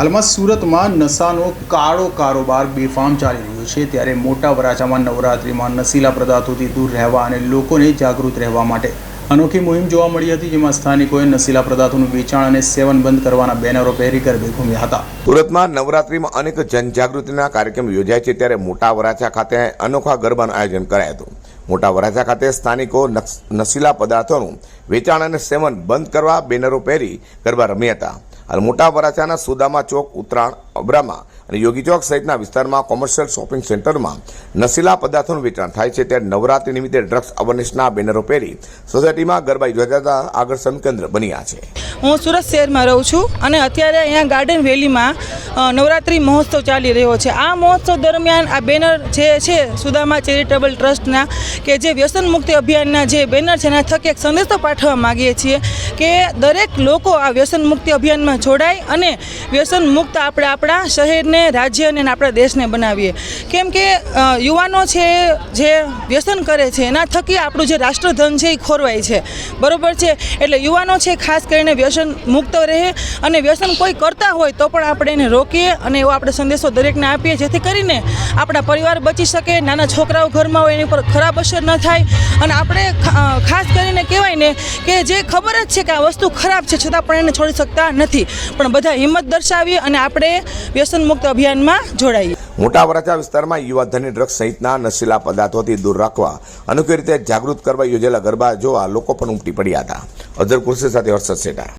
હાલમાં સુરતમાં નશાનો કાળો કારોબાર બેફામ ચાલી રહ્યો છે. ત્યારે મોટા વરાછામાં નવરાત્રિમાં નશીલા પદાર્થોથી દૂર રહેવા અને લોકોને જાગૃત રહેવા માટે અનોખી મુહિમ જોવા મળી હતી, જેમાં સ્થાનિકોએ નશીલા પદાર્થોનું વેચાણ અને સેવન બંધ કરવાના બેનરો પહેરી ગરબે ઘૂમ્યા હતા. સુરતમાં નવરાત્રિમાં અનેક જનજાગૃતિના કાર્યક્રમ યોજાય છે. ત્યારે મોટા વરાછા ખાતે અનોખા ગરબાનું આયોજન કરાયું હતું. મોટા વરાછા ખાતે સ્થાનિકો નશીલા પદાર્થોનું વેચાણ અને સેવન બંધ કરવા બેનરો પહેરી ગરબા રમ્યા હતા. હાલ મોટા વરાછાના સુદામા ચોક ઉત્તરાયણ અબ્રામા અને યોગી ચોક સહિતના વિસ્તારમાં કોમર્શિયલ શોપિંગ સેન્ટરમાં નશીલા પદાર્થોનું વેચાણ થાય છે. ત્યારે નવરાત્રી નિમિત્તે ડ્રગ્સ અવેરનેસના બેનરો પહેરી સોસાયટીમાં ગરબા યોજાતા આકર્ષણ કેન્દ્ર બન્યા છે. હું સુરત શહેરમાં રહું છું અને અત્યારે અહીંયા ગાર્ડન વેલીમાં નવરાત્રી મહોત્સવ ચાલી રહ્યો છે. આ મહોત્સવ દરમિયાન આ બેનર જે છે, સુદામા ચેરિટેબલ ટ્રસ્ટના કે જે વ્યસન મુક્તિ અભિયાનના જે બેનર છે, એના થકી એક સંદેશો પાઠવવા માગીએ છીએ કે દરેક લોકો આ વ્યસન મુક્તિ અભિયાનમાં જોડાય અને વ્યસન મુક્ત આપણે આપણા શહેરને રાજ્ય અને આપણા દેશને બનાવીએ. કેમ કે યુવાનો છે, જે વ્યસન કરે છે, એના થકી આપણું જે રાષ્ટ્રધન છે, એ ખોરવાય છે. બરોબર છે? એટલે યુવાનો છે, ખાસ કરીને વ્યસન મુક્ત રહે અને વ્યસન કોઈ કરતા હોય તો પણ આપણે એને રોકીએ અને એવો આપણે સંદેશો દરેકને આપીએ, જેથી કરીને આપણા પરિવાર બચી શકે, નાના છોકરાઓ ઘરમાં હોય એની ઉપર ખરાબ અસર ન થાય. અને આપણે ખાસ કરીને કહેવાય ને કે જે ખબર જ છે કે આ વસ્તુ ખરાબ છે, છતાં પણ એને છોડી શકતા નથી. પણ બધા હિંમત દર્શાવીએ અને આપણે વ્યસન મુક્ત અભિયાનમાં જોડાઈએ મોટા વરાછા વિસ્તારમાં યુવાધનની ડ્રગ્સ સહિતના નશીલા પદાર્થોથી દૂર રાખવા, અનોખી રીતે જાગૃત કરવા યોજેલા ગરબા જોવા લોકો પણ ઉમટી પડ્યા હતા. અઝર કુર્સી સાથે હર્ષદ શેઠા